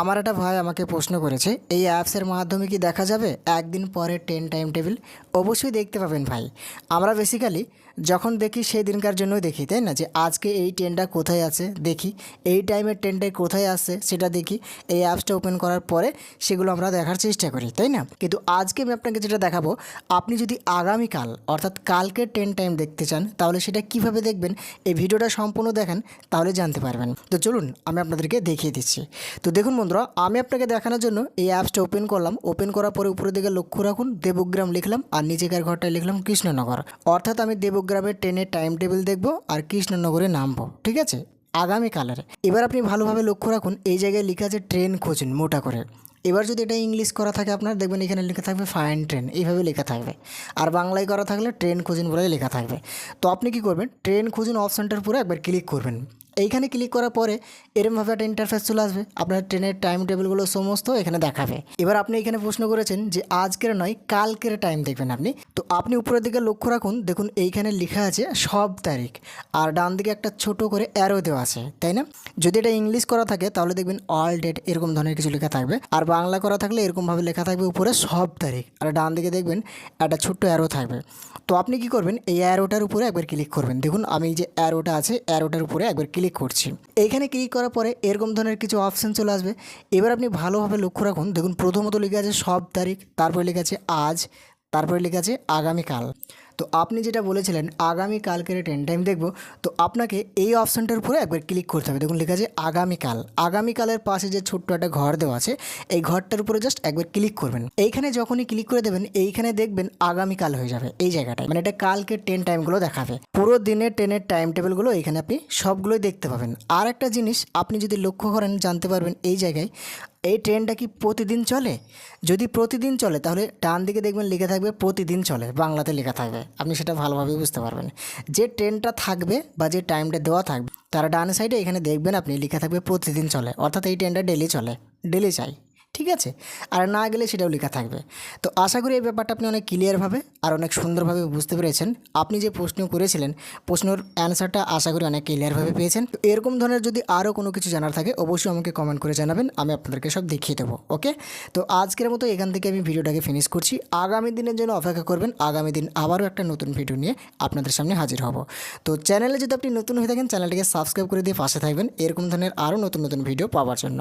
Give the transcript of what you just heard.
আমার একটা ভাই আমাকে প্রশ্ন করেছে, এই অ্যাপসের মাধ্যমে কি দেখা যাবে? একদিন পরে ট্রেন টাইম টেবিল অবশ্যই দেখতে পাবেন ভাই। আমরা বেসিক্যালি যখন দেখি সেই দিনকার জন্যই দেখি, তাই না? যে আজকে এই ট্রেনটা কোথায় আছে, দেখি। এই টাইমের ট্রেনটা কোথায় আসছে সেটা দেখি। এই অ্যাপসটা ওপেন করার পরে সেগুলো আমরা দেখার চেষ্টা করি, তাই না? কিন্তু আজকে আমি আপনাকে যেটা দেখাবো, আপনি যদি আগামীকাল, অর্থাৎ কালকে ট্রেন টাইম দেখতে চান, তাহলে সেটা কীভাবে দেখবেন? এই ভিডিওটা সম্পূর্ণ দেখেন, তাহলে জানতে পারবেন। তো চলুন, আমি আপনাদেরকে দেখিয়ে দিচ্ছি। তো দেখুন বন্ধুরা, আমি আপনাকে দেখানোর জন্য এই অ্যাপসটা ওপেন করলাম। ওপেন করার পরে উপরের দিকে লক্ষ্য রাখুন, দেবগ্রাম লিখলাম আর নিচেকার ঘরটায় লিখলাম কৃষ্ণনগর। অর্থাৎ আমি দেবগ্রামের ট্রেনের টাইম টেবিল দেখব আর কৃষ্ণনগরে নামবো, ঠিক আছে? আগামীকালের এবার আপনি ভালোভাবে লক্ষ্য রাখুন, এই জায়গায় লেখা আছে ট্রেন খুঁজুন, মোটা করে। এবার যদি এটা ইংলিশ করা থাকে আপনার, দেখবেন এখানে লেখা থাকবে ফাইন ট্রেন এইভাবে লেখা থাকবে। আর বাংলায় করা থাকলে ট্রেন খুঁজুন বলে লেখা থাকবে। তো আপনি কি করবেন ট্রেন খুঁজুন অপশানটার পুরো একবার ক্লিক করবেন। এইখানে ক্লিক করার পরে এরমভাবে একটা ইন্টারফেস চলে আসবে। আপনার ট্রেনের টাইম টেবিলগুলো সমস্ত এখানে দেখাবে। এবার আপনি এখানে প্রশ্ন করেছেন যে আজকের নয়, কালকের টাইম দেখবেন আপনি। তো আপনি উপরের দিকে লক্ষ্য রাখুন, দেখুন এইখানে লেখা আছে সব তারিখ। আর ডান দিকে একটা ছোট করে অ্যারো দেওয়া আছে, তাই না? যদি এটা ইংলিশ করা থাকে, তাহলে দেখবেন অল ডেট এরকম ধরনের কিছু লেখা থাকবে। আর বাংলা করা থাকলে এরকমভাবে লেখা থাকবে উপরে সব তারিখ। আর ডান দিকে দেখবেন একটা ছোট্ট অ্যারো থাকবে। তো আপনি কি করবেন? এই অ্যারোটার উপরে একবার ক্লিক করবেন। দেখুন, আমি যে অ্যারোটা আছে অ্যারোটার উপরে একবার ক্লিক করছি। এইখানে ক্লিক করার পরে এরকম ধরনের কিছু অপশান চলে আসবে। এবার আপনি ভালোভাবে লক্ষ্য রাখুন। দেখুন, প্রথমত লেখা আছে সব তারিখ, তারপরে লেখা আছে আজ, তারপরে লেখা আছে আগামীকাল। তো আপনি যেটা বলেছিলেন, আগামী কালকের ট্রেন টাইম দেখব, তো আপনাকে এই অপশানটার উপরে একবার ক্লিক করতে হবে। দেখুন, লেখা আছে আগামীকাল আগামীকালের পাশে যে ছোট্ট একটা ঘর দেওয়া আছে, এই ঘরটার উপরে জাস্ট একবার ক্লিক করবেন। এইখানে যখনই ক্লিক করে দেবেন, এইখানে দেখবেন আগামীকাল হয়ে যাবে এই জায়গাটায়। মানে এটা কালকের ট্রেন টাইমগুলো দেখাবে। পুরো দিনের ট্রেনের টাইম টেবিলগুলো এখানে আপনি সবগুলোই দেখতে পাবেন। আর একটা জিনিস আপনি যদি লক্ষ্য করেন, জানতে পারবেন এই জায়গায় এই ট্রেনটা কি প্রতিদিন চলে? যদি প্রতিদিন চলে, তাহলে ডান দিকে দেখবেন লেখা থাকবে প্রতিদিন চলে, বাংলাতে লেখা থাকবে। আপনি সেটা ভালোভাবে বুঝতে পারবেন। যে ট্রেনটা থাকবে বা যে টাইমটা দেওয়া থাকবে, তারা ডান সাইডে এখানে দেখবেন আপনি লেখা থাকবে প্রতিদিন চলে, অর্থাৎ এই ট্রেনটা ডেলি চলে ডেলি চাই। ঠিক আছে? আর না গেলে সেটাও লেখা থাকবে। তো আশা করি এই ব্যাপারটা আপনি অনেক ক্লিয়ারভাবে আর অনেক সুন্দরভাবে বুঝতে পেরেছেন। আপনি যে প্রশ্ন করেছিলেন, প্রশ্নের অ্যান্সারটা আশা করি অনেক ক্লিয়ারভাবে পেয়েছেন। তো এরকম ধরনের যদি আরও কোনো কিছু জানার থাকে, অবশ্যই আমাকে কমেন্ট করে জানাবেন। আমি আপনাদেরকে সব দেখিয়ে দেবো ওকে তো আজকের মতো এখান থেকে আমি ভিডিওটাকে ফিনিশ করছি। আগামী দিনের জন্য অপেক্ষা করবেন। আগামী দিন আবারও একটা নতুন ভিডিও নিয়ে আপনাদের সামনে হাজির হব। তো চ্যানেলে যদি আপনি নতুন হয়ে থাকেন চ্যানেলটিকে সাবস্ক্রাইব করে দিয়ে পাশে থাকবেন। এরকম ধরনের আরও নতুন নতুন ভিডিও পাওয়ার জন্য।